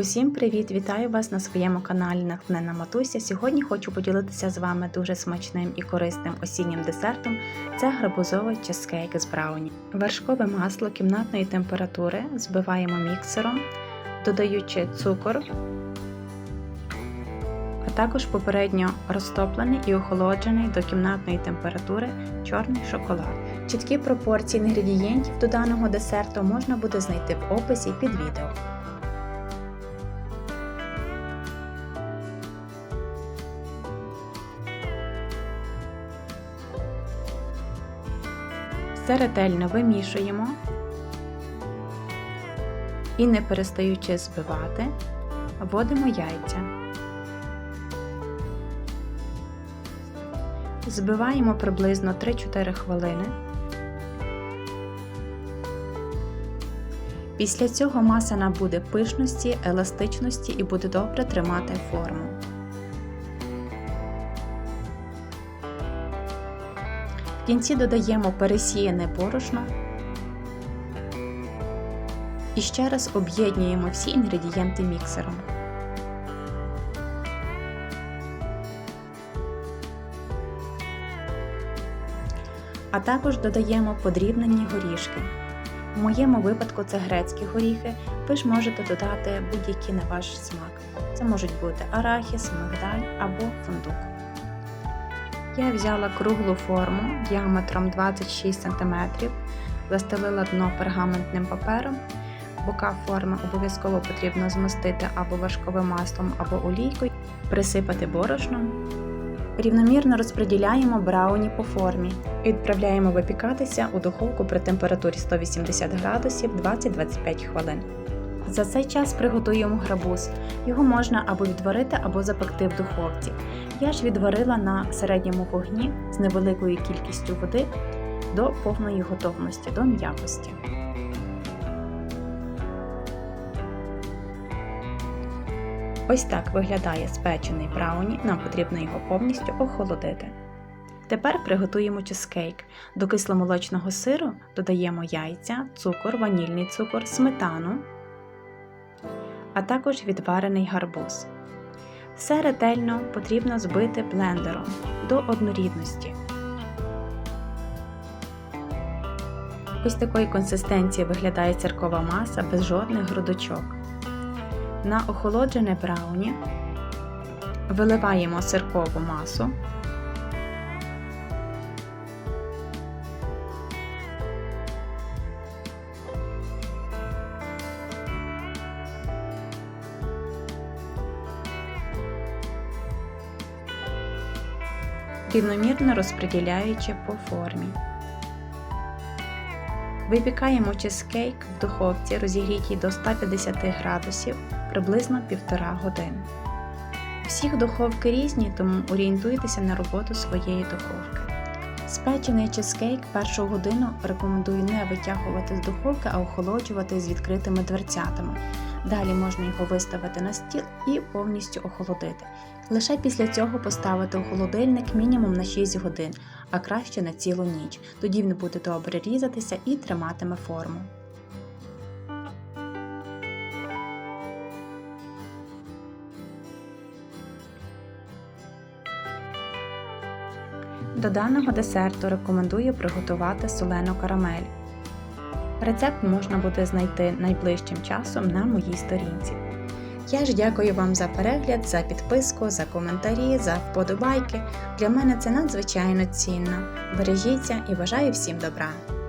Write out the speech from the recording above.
Усім привіт! Вітаю вас на своєму каналі Натхнена Матуся. Сьогодні хочу поділитися з вами дуже смачним і корисним осіннім десертом. Це гарбузовий чизкейк з брауні. Вершкове масло кімнатної температури збиваємо міксером, додаючи цукор, а також попередньо розтоплений і охолоджений до кімнатної температури чорний шоколад. Чіткі пропорції інгредієнтів до даного десерту можна буде знайти в описі під відео. Все ретельно вимішуємо і, не перестаючи збивати, вводимо яйця. Збиваємо приблизно 3-4 хвилини. Після цього маса набуде пишності, еластичності і буде добре тримати форму. В кінці додаємо пересіяне борошно і ще раз об'єднуємо всі інгредієнти міксером. А також додаємо подрібнені горішки. В моєму випадку це грецькі горіхи, ви ж можете додати будь-які на ваш смак. Це можуть бути арахіс, мигдаль або фундук. Я взяла круглу форму діаметром 26 см, застелила дно пергаментним папером. Бока форми обов'язково потрібно змастити або важковим маслом, або олійкою, присипати борошном. Рівномірно розподіляємо брауні по формі відправляємо випікатися у духовку при температурі 180 градусів 20-25 хвилин. За цей час приготуємо грабуз. Його можна або відварити, або запекти в духовці. Я ж відварила на середньому вогні з невеликою кількістю води до повної готовності, до м'якості. Ось так виглядає спечений брауні, нам потрібно його повністю охолодити. Тепер приготуємо чизкейк. До кисломолочного сиру додаємо яйця, цукор, ванільний цукор, сметану, а також відварений гарбуз. Все ретельно потрібно збити блендером до однорідності. Ось такої консистенції виглядає церкова маса без жодних грудочок. На охолоджене брауні виливаємо сиркову масу. Рівномірно розподіляючи по формі. Випікаємо чизкейк в духовці, розігрітій до 150 градусів приблизно 1,5 години. Всіх духовки різні, тому орієнтуйтеся на роботу своєї духовки. Спечений чизкейк першу годину рекомендую не витягувати з духовки, а охолоджувати з відкритими дверцятами. Далі можна його виставити на стіл і повністю охолодити. Лише після цього поставити у холодильник мінімум на 6 годин, а краще на цілу ніч. Тоді він буде добре різатися і триматиме форму. До даного десерту рекомендую приготувати солену карамель. Рецепт можна буде знайти найближчим часом на моїй сторінці. Я ж дякую вам за перегляд, за підписку, за коментарі, за вподобайки. Для мене це надзвичайно цінно. Бережіться і бажаю всім добра!